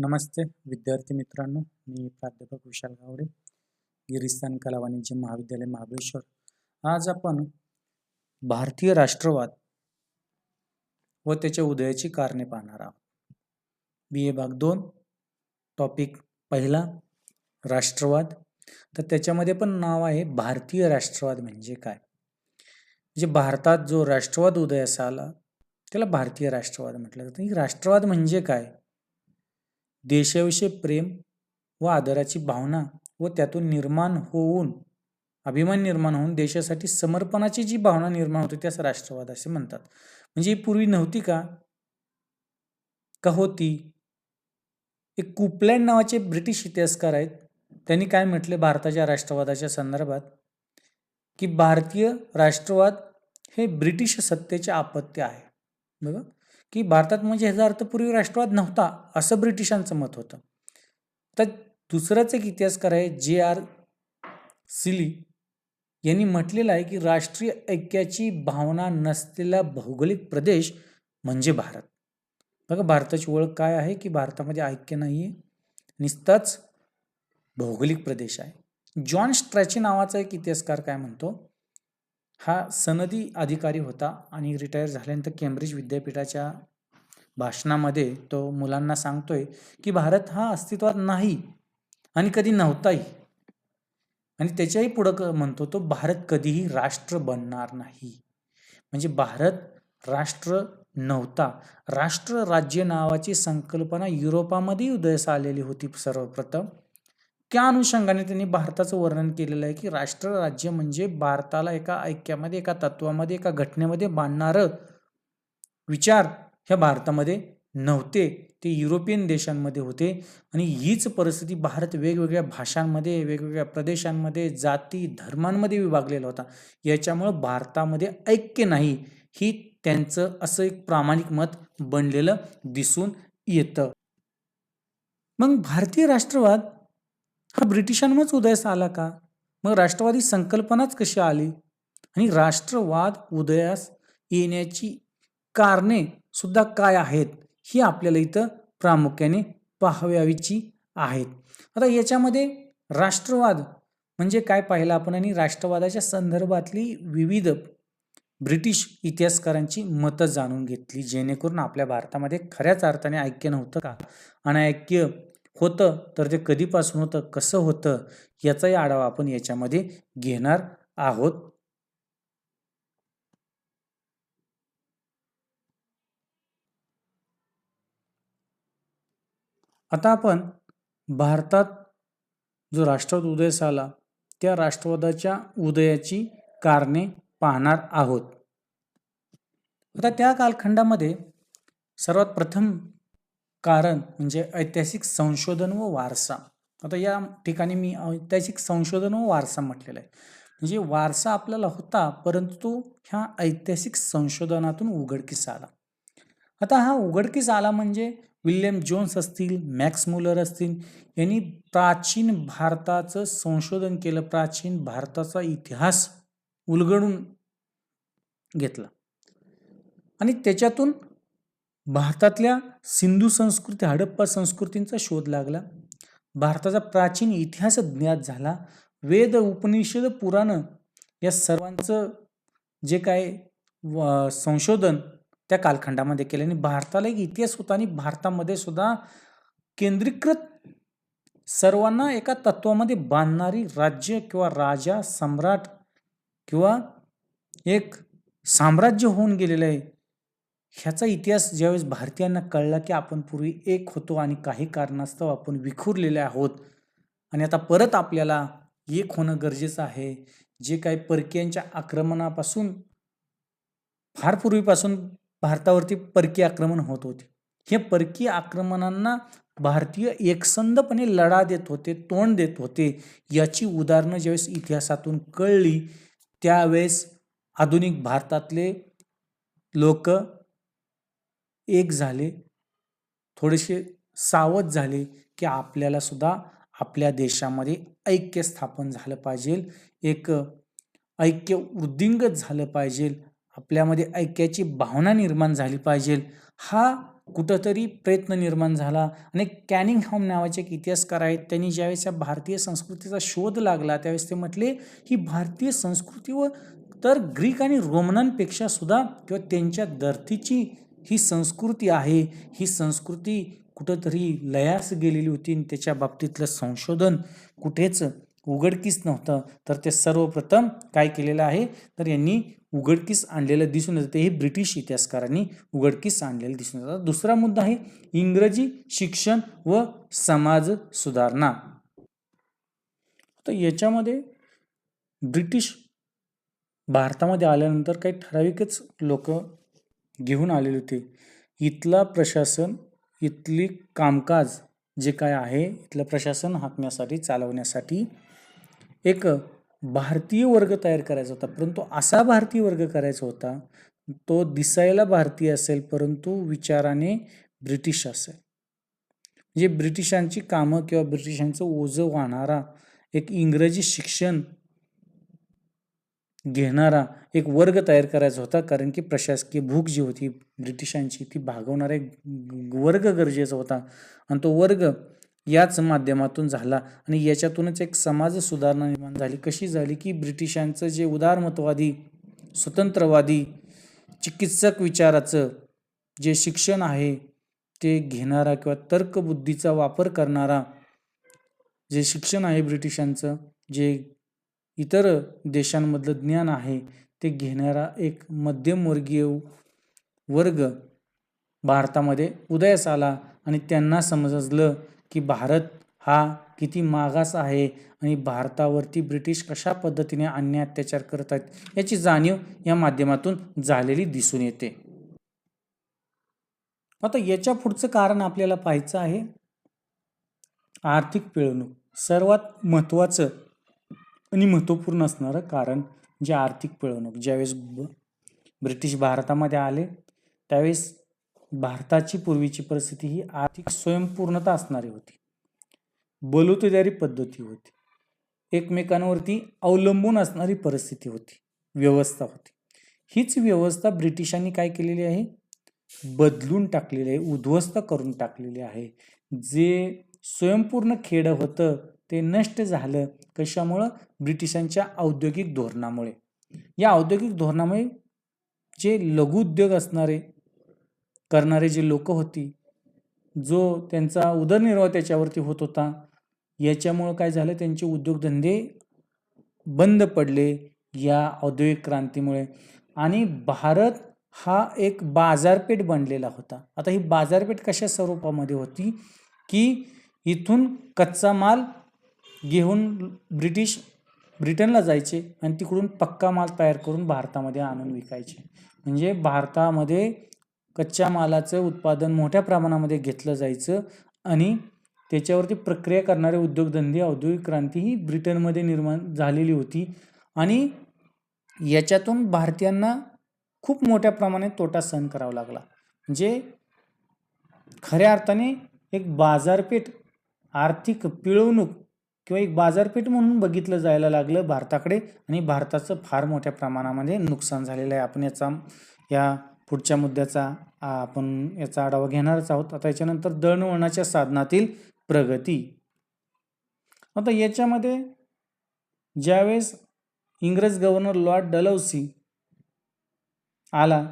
नमस्ते विद्यार्थी मित्रांनो मी प्राध्यापक विशाल गावडे गिरिस्थान कला वाणिज्य महाविद्यालय महाबळेश्वर. आज आपण भारतीय राष्ट्रवाद व त्याच्या उदयाची कारणे पाहणार आहोत. बी ए भाग दोन टॉपिक पहिला राष्ट्रवाद. तर त्याच्यामध्ये पण नाव आहे भारतीय राष्ट्रवाद म्हणजे काय? म्हणजे भारतात जो राष्ट्रवाद उदयास आला त्याला भारतीय राष्ट्रवाद म्हटलं जातं. राष्ट्रवाद म्हणजे काय? देशाविषयी प्रेम व आदराची भावना व त्यातून निर्माण होऊन अभिमान निर्माण होऊन देशासाठी समर्पणाची जी भावना निर्माण होते त्यास राष्ट्रवाद असे म्हणतात. म्हणजे ही पूर्वी नव्हती का? का होती? एक कुपलँड नावाचे ब्रिटिश इतिहासकार आहेत. त्यांनी काय म्हटले भारताच्या राष्ट्रवादाच्या संदर्भात? की भारतीय राष्ट्रवाद हे ब्रिटिश सत्तेचे आपत्य आहे. बघा. की भारतात म्हणजे ह्याचा अर्थ पूर्वी राष्ट्रवाद नव्हता असं ब्रिटिशांचं मत होतं. तर दुसराच एक इतिहासकार आहे जे आर सिली यांनी म्हटलेलं आहे की राष्ट्रीय ऐक्याची भावना नसलेला भौगोलिक प्रदेश म्हणजे भारत. बघा भारताची ओळख काय आहे की भारतामध्ये ऐक्य नाही आहे नुसताच भौगोलिक प्रदेश आहे. जॉन स्ट्रॅची नावाचा एक इतिहासकार काय म्हणतो? हा सनदी अधिकारी होता आणि रिटायर झाल्यानंतर केम्ब्रिज विद्यापीठाच्या भाषणामध्ये तो मुलांना सांगतोय की भारत हा अस्तित्वात नाही आणि कधी नव्हताही. आणि त्याच्याही पुढं म्हणतो तो भारत कधीही राष्ट्र बनणार नाही. म्हणजे भारत राष्ट्र नव्हता. राष्ट्र राज्य नावाची संकल्पना युरोपामध्ये उदयास आलेली होती सर्वप्रथम. त्या अनुषंगाने त्यांनी भारताचं वर्णन केलेलं आहे की राष्ट्र राज्य म्हणजे भारताला एका ऐक्यामध्ये एका तत्वामध्ये एका घटनेमध्ये बांधणारं विचार ह्या भारतामध्ये नव्हते. ते युरोपियन देशांमध्ये होते आणि हीच परिस्थिती भारत वेगवेगळ्या भाषांमध्ये वेगवेगळ्या प्रदेशांमध्ये जाती धर्मांमध्ये विभागलेला होता. याच्यामुळं भारतामध्ये ऐक्य नाही ही त्यांचं असं एक प्रामाणिक मत बनलेलं दिसून येतं. मग भारतीय राष्ट्रवाद हा ब्रिटिशांमुळेच उदयास आला का? मग राष्ट्रवादी संकल्पनाच कशी आली? आणि राष्ट्रवाद उदयास येण्याची कारणे सुद्धा काय आहेत? ही आपल्याला इथं प्रामुख्याने पाहाव्याची आहेत. आता याच्यामध्ये राष्ट्रवाद म्हणजे काय पाहिलं आपण? आणि राष्ट्रवादाच्या संदर्भातली विविध ब्रिटिश इतिहासकारांची मतं जाणून घेतली जेणेकरून आपल्या भारतामध्ये खऱ्याच अर्थाने ऐक्य नव्हतं का? आणि ऐक्य होतं तर ते कधीपासून होतं कसं होतं याचाही आढावा आपण याच्यामध्ये घेणार आहोत. आता आपण भारतात जो राष्ट्रवाद उदयास आला त्या राष्ट्रवादाच्या उदयाची कारणे पाहणार आहोत. आता त्या कालखंडामध्ये सर्वात प्रथम कारण म्हणजे ऐतिहासिक संशोधन व वारसा. आता या ठिकाणी मी ऐतिहासिक संशोधन व वारसा म्हटलेला आहे. म्हणजे वारसा आपल्याला होता परंतु ह्या ऐतिहासिक संशोधनातून उघडकीस आला. आता हा उघडकीस आला म्हणजे विल्यम जोन्स असतील मॅक्स मुलर असतील यांनी प्राचीन भारताचं संशोधन केलं प्राचीन भारताचा इतिहास उलगडून घेतला. आणि त्याच्यातून भारतातल्या सिंधू संस्कृती हडप्पा संस्कृतींचा शोध लागला. भारताचा प्राचीन इतिहास ज्ञात झाला. वेद उपनिषद पुराण या सर्वांचं जे काय संशोधन त्या कालखंडामध्ये केलं आणि भारताला एक इतिहास होता आणि भारतामध्ये सुद्धा केंद्रीकृत सर्वांना एका तत्वामध्ये बांधणारी राज्य किंवा राजा सम्राट किंवा एक साम्राज्य होऊन गेलेलं आहे. ह्याचा इतिहास ज्यावेळेस भारतीयांना कळला की आपण पूर्वी एक होतो आणि काही कारणास्तव आपण विखुरलेले आहोत आणि आता परत आपल्याला एक होणं गरजेचं आहे जे काही परकीयांच्या आक्रमणापासून फार पूर्वीपासून भारतावरती परकीय आक्रमण होत होते. हे परकीय आक्रमणांना भारतीय एकसंधपणे लढा देत होते तोंड देत होते याची उदाहरणं ज्यावेळेस इतिहासातून कळली त्यावेळेस आधुनिक भारतातले लोक एक झाले थोडेसे सावध झाले की आपल्याला सुद्धा आपल्या देशामध्ये ऐक्य स्थापन झालं पाहिजे. एक ऐक्य वृद्धिंगत झालं पाहिजे. आपल्यामध्ये ऐक्याची भावना निर्माण झाली पाहिजे. हा कुठंतरी प्रयत्न निर्माण झाला. आणि कॅनिंग हॉम नावाचे एक इतिहासकार आहेत. त्यांनी ज्यावेळेस या भारतीय संस्कृतीचा शोध लागला त्यावेळेस ते म्हटले ही भारतीय संस्कृती व तर ग्रीक आणि रोमनांपेक्षा सुद्धा किंवा त्यांच्या धर्तीची ही संस्कृती आहे ही संस्कृती कुठंतरी लयास गेलेली होती आणि त्याच्या बाबतीतलं संशोधन कुठेच उघडकीस नव्हतं. तर ते सर्वप्रथम काय केलेलं आहे? तर यांनी उघडकीस आणलेलं दिसून येतं. हे ब्रिटिश इतिहासकारांनी उघडकीस आणलेलं दिसून येतं. दुसरा मुद्दा आहे इंग्रजी शिक्षण व समाज सुधारणा. तर याच्यामध्ये ब्रिटिश भारतामध्ये आल्यानंतर काही ठराविकच लोक घेऊन आलेले होते. इथला प्रशासन इथली कामकाज जे काय आहे इथलं प्रशासन हाकण्यासाठी चालवण्यासाठी एक भारतीय वर्ग तयार करायचा होता. परंतु असा भारतीय वर्ग करायचा होता तो दिसायला भारतीय असेल परंतु विचाराने ब्रिटिश असेल. म्हणजे ब्रिटिशांची कामं किंवा ब्रिटिशांचं ओझं वाहणारा एक इंग्रजी शिक्षण घेणारा एक वर्ग तयार करायचा होता कारण की प्रशासकीय भूक जी होती ब्रिटिशांची ती भागवणारा एक वर्ग गरजेचा होता. आणि तो वर्ग याच माध्यमातून झाला आणि याच्यातूनच एक समाज सुधारणा निर्माण झाली. कशी झाली की ब्रिटिशांचं जे उदारमतवादी स्वतंत्रवादी चिकित्सक विचाराचं जे शिक्षण आहे ते घेणारा किंवा तर्कबुद्धीचा वापर करणारा जे शिक्षण आहे ब्रिटिशांचं जे इतर देशांमधलं ज्ञान आहे ते घेणारा एक मध्यमवर्गीय वर्ग भारतामध्ये उदयास आला आणि त्यांना समजलं की भारत हा किती मागास आहे आणि भारतावरती ब्रिटिश कशा पद्धतीने अन्य अत्याचार करत आहेत याची जाणीव या माध्यमातून झालेली दिसून येते. आता याच्या पुढचं कारण आपल्याला पाहायचं आहे आर्थिक पिळवणूक. सर्वात महत्त्वाचं आणि महत्त्वपूर्ण असणारं कारण जे आर्थिक पिळवणूक. ज्यावेळेस ब्रिटिश भारतामध्ये आले त्यावेळेस भारताची पूर्वीची परिस्थिती ही आर्थिक स्वयंपूर्णता असणारी होती. बलुतेदारी पद्धती होती. एकमेकांवरती अवलंबून असणारी परिस्थिती होती. व्यवस्था होती. हीच व्यवस्था ब्रिटिशांनी काय केलेली आहे? बदलून टाकलेली आहे उद्ध्वस्त करून टाकलेली आहे. जे स्वयंपूर्ण खेडं होतं ते नष्ट झालं कशामुळं? ब्रिटिशांच्या औद्योगिक धोरणामुळे. या औद्योगिक धोरणामुळे जे लघुउद्योग असणारे करणारे जे लोक होती जो त्यांचा उदरनिर्वाह त्याच्यावरती होत होता याच्यामुळं काय झालं? त्यांचे उद्योगधंदे बंद पडले या औद्योगिक क्रांतीमुळे. आणि भारत हा एक बाजारपेठ बनलेला होता. आता ही बाजारपेठ कशा स्वरूपामध्ये होती? की इथून कच्चा माल घेऊन ब्रिटिश ब्रिटनला जायचे आणि तिकडून पक्का माल तयार करून भारतामध्ये आणून विकायचे. म्हणजे भारतामध्ये कच्च्या मालाचं उत्पादन मोठ्या प्रमाणामध्ये घेतलं जायचं आणि त्याच्यावरती प्रक्रिया करणारे उद्योगधंदे औद्योगिक क्रांती ही ब्रिटनमध्ये निर्माण झालेली होती. आणि याच्यातून भारतीयांना खूप मोठ्या प्रमाणात तोटा सहन करावा लागला. म्हणजे खऱ्या अर्थाने एक बाजारपेठ आर्थिक पिळवणूक किंवा एक बाजारपेठ म्हणून बघितलं जायला लागलं भारताकडे आणि भारताचं फार मोठ्या प्रमाणामध्ये नुकसान झालेलं आहे. आपण याचा या पुढच्या मुद्द्याचा आपण याचा आढावा घेणारच आहोत. आता याच्यानंतर दळणवळणाच्या साधनातील प्रगती. आता याच्यामध्ये ज्यावेळेस इंग्रज गव्हर्नर लॉर्ड डलौसी आला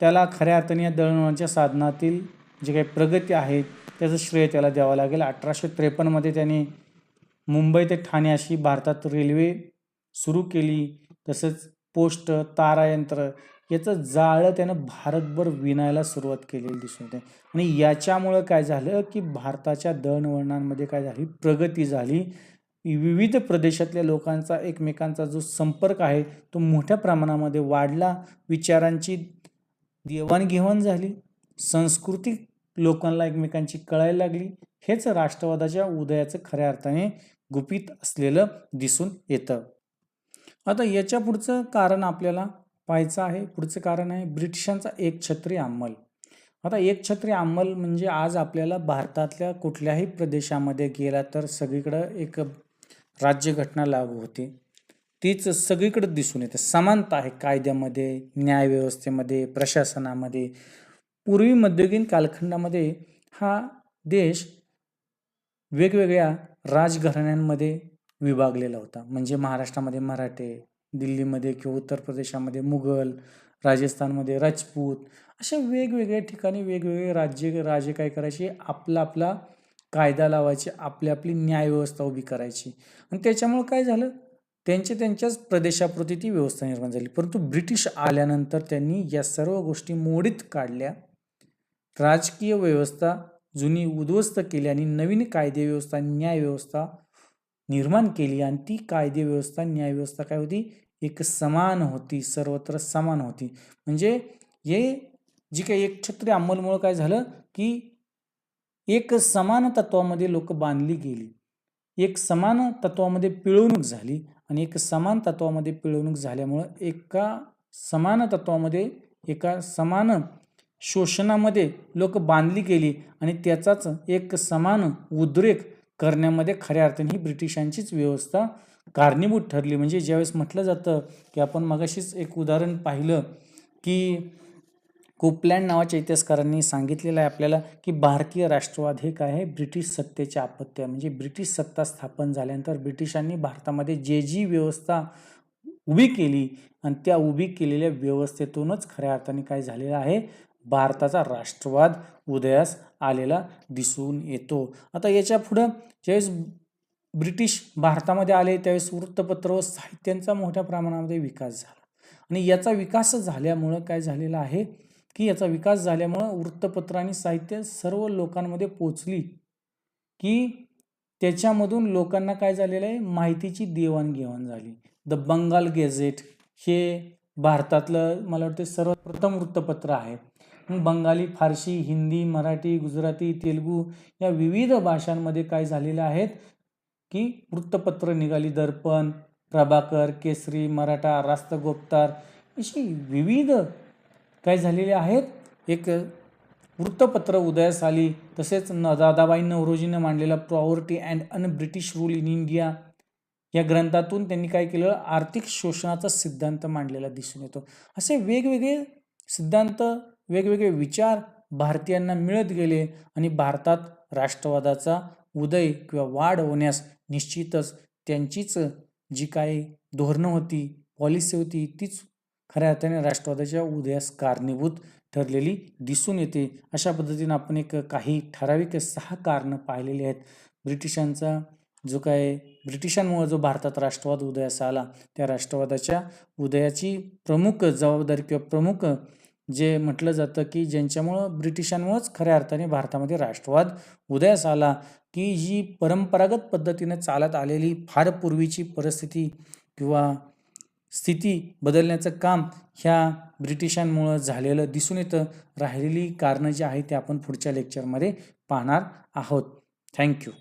त्याला खऱ्या अर्थाने या दळणवळणाच्या साधनातील जे काही प्रगती आहे त्याचं श्रेय त्याला द्यावं लागेल. अठराशे त्रेपन्नमध्ये त्याने मुंबई ते ठाणे अशी भारतात रेल्वे सुरू केली तसंच पोस्ट तारायंत्र याचं जाळं त्यानं भारतभर विणायला सुरुवात केलेली दिसून येते. आणि याच्यामुळं काय झालं की भारताच्या दळणवळणांमध्ये काय झाली प्रगती झाली. विविध प्रदेशातल्या लोकांचा एकमेकांचा जो संपर्क आहे तो मोठ्या प्रमाणामध्ये वाढला. विचारांची देवाणघेवाण झाली. सांस्कृतिक लोकांना एकमेकांची कळायला लागली. हेच राष्ट्रवादाच्या उदयाचं खऱ्या अर्थाने गुपित असलेलं दिसून येतं. आता याच्या पुढचं कारण आपल्याला पाहायचं आहे. पुढचं कारण आहे ब्रिटिशांचा एक छत्री अंमल. आता एक छत्री अंमल म्हणजे आज आपल्याला भारतातल्या कुठल्याही प्रदेशामध्ये गेला तर सगळीकडं एक राज्यघटना लागू होते. तीच सगळीकडे दिसून येते. समानता आहे कायद्यामध्ये न्यायव्यवस्थेमध्ये प्रशासनामध्ये. पूर्वी मध्ययुगीन कालखंडामध्ये हा देश वेगवेगळ्या राजघराण्यांमध्ये विभागलेला होता. म्हणजे महाराष्ट्रामध्ये मराठे दिल्लीमध्ये किंवा उत्तर प्रदेशामध्ये मुघल राजस्थानमध्ये राजपूत अशा वेगवेगळ्या ठिकाणी वेगवेगळे राज्य राजे काय करायचे? आपला आपला कायदा लावायचे आपली आपली न्यायव्यवस्था उभी करायची. आणि त्याच्यामुळं काय झालं? त्यांच्या त्यांच्याच प्रदेशापुरती ती व्यवस्था निर्माण झाली. परंतु ब्रिटिश आल्यानंतर त्यांनी या सर्व गोष्टी मोडीत काढल्या. राजकीय व्यवस्था जुनी उद्ध्वस्त केली आणि नवीन कायदेव्यवस्था न्यायव्यवस्था निर्माण केली. आणि ती कायदेव्यवस्था न्यायव्यवस्था काय होती? एक समान होती सर्वत्र समान होती. म्हणजे हे जी काही एकछत्री अंमलमुळं काय झालं? की एक समान तत्वामध्ये लोक बांधली गेली. एक समान तत्वामध्ये पिळवणूक झाली आणि एक समान तत्वामध्ये पिळवणूक झाल्यामुळं एका समान तत्वामध्ये एका समान शोषणामध्ये लोक बांधली गेली आणि त्याचाच एक समान उद्रेक करण्यामध्ये खऱ्या अर्थाने ही ब्रिटिशांचीच व्यवस्था कारणीभूत ठरली. म्हणजे ज्यावेळेस म्हटलं जातं की आपण मगाशीच एक उदाहरण पाहिलं की कोपलँड नावाच्या इतिहासकारांनी सांगितलेलं आहे आपल्याला की भारतीय राष्ट्रवाद हे काय आहे? ब्रिटिश सत्तेच्या आपत्त्या आहे म्हणजे ब्रिटिश सत्ता स्थापन झाल्यानंतर ब्रिटिशांनी भारतामध्ये जे जी व्यवस्था उभी केली आणि त्या उभी केलेल्या व्यवस्थेतूनच खऱ्या अर्थाने काय झालेलं आहे? भारताचा राष्ट्रवाद उदयास आलेला दिसून येतो. आता याच्या पुढं ज्यावेळेस ब्रिटिश भारतामध्ये आले त्यावेळेस वृत्तपत्र व साहित्यांचा मोठ्या प्रमाणामध्ये विकास झाला. आणि याचा विकास झाल्यामुळं काय झालेलं आहे की याचा विकास झाल्यामुळं वृत्तपत्र आणि साहित्य सर्व लोकांमध्ये पोचली की त्याच्यामधून लोकांना काय झालेलं आहे? माहितीची देवाणघेवाण झाली. द बंगाल गेझेट हे भारतातलं मला वाटतं सर्वप्रथम वृत्तपत्र आहे. बंगाली फारसी हिंदी मराठी गुजराती तेलुगू या विविध भाषांमध्ये काय झालेलं आहेत? की वृत्तपत्र निघाली दर्पण प्रभाकर केसरी मराठा रास्तगोप्तार अशी विविध काय झालेले आहेत? एक वृत्तपत्र उदयास आली. तसेच न दादाबाई नवरोजीनं मांडलेला poverty and unBritish rule in India या ग्रंथातून त्यांनी काय केलं? आर्थिक शोषणाचा सिद्धांत मांडलेला दिसून येतो. असे वेगवेगळे सिद्धांत वेगवेगळे विचार भारतीयांना मिळत गेले आणि भारतात राष्ट्रवादाचा उदय किंवा वाढ होण्यास निश्चितच त्यांचीच जी काही धोरणं होती पॉलिसी होती तीच खऱ्या अर्थाने राष्ट्रवादाच्या उदयास कारणीभूत ठरलेली दिसून येते. अशा पद्धतीनं आपण एक काही ठराविक सहा कारणं पाहिलेली आहेत. ब्रिटिशांचा जो काय ब्रिटिशांमुळे जो भारतात राष्ट्रवाद उदयास आला त्या राष्ट्रवादाच्या उदयाची प्रमुख जबाबदारी किंवा प्रमुख जे म्हटलं जातं की ज्यांच्यामुळं ब्रिटिशांमुळंच खऱ्या अर्थाने भारतामध्ये राष्ट्रवाद उदयास आला की जी परंपरागत पद्धतीने चालत आलेली फार पूर्वीची परिस्थिती किंवा स्थिती बदलण्याचं काम ह्या ब्रिटिशांमुळं झालेलं दिसून येतं. राहिलेली कारणं जी आहेत ते आपण पुढच्या लेक्चरमध्ये पाहणार आहोत. थँक्यू